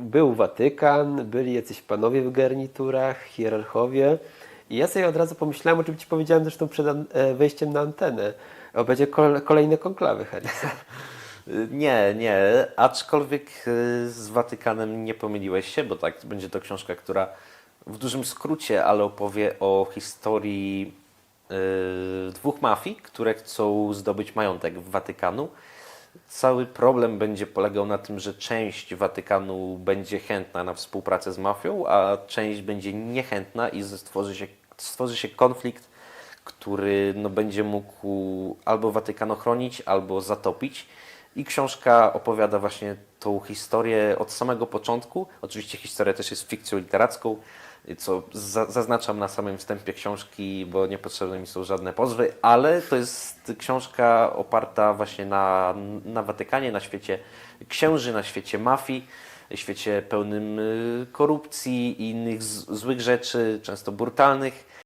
był Watykan, byli jacyś panowie w garniturach, hierarchowie. I ja sobie od razu pomyślałem, o czym ci powiedziałem zresztą przed e, wejściem na antenę. O, będzie kol- kolejne konklawy, Harrison. Y, Nie, nie, aczkolwiek y, z Watykanem nie pomyliłeś się, bo tak, będzie to książka, która w dużym skrócie, ale opowie o historii y, dwóch mafii, które chcą zdobyć majątek w Watykanu. Cały problem będzie polegał na tym, że część Watykanu będzie chętna na współpracę z mafią, a część będzie niechętna i stworzy się, stworzy się konflikt, który no, będzie mógł albo Watykan ochronić, albo zatopić. I książka opowiada właśnie tą historię od samego początku. Oczywiście historia też jest fikcją literacką, co za, zaznaczam na samym wstępie książki, bo niepotrzebne mi są żadne pozwy, ale to jest książka oparta właśnie na, na Watykanie, na świecie księży, na świecie mafii, świecie pełnym y, korupcji i innych złych rzeczy, często brutalnych.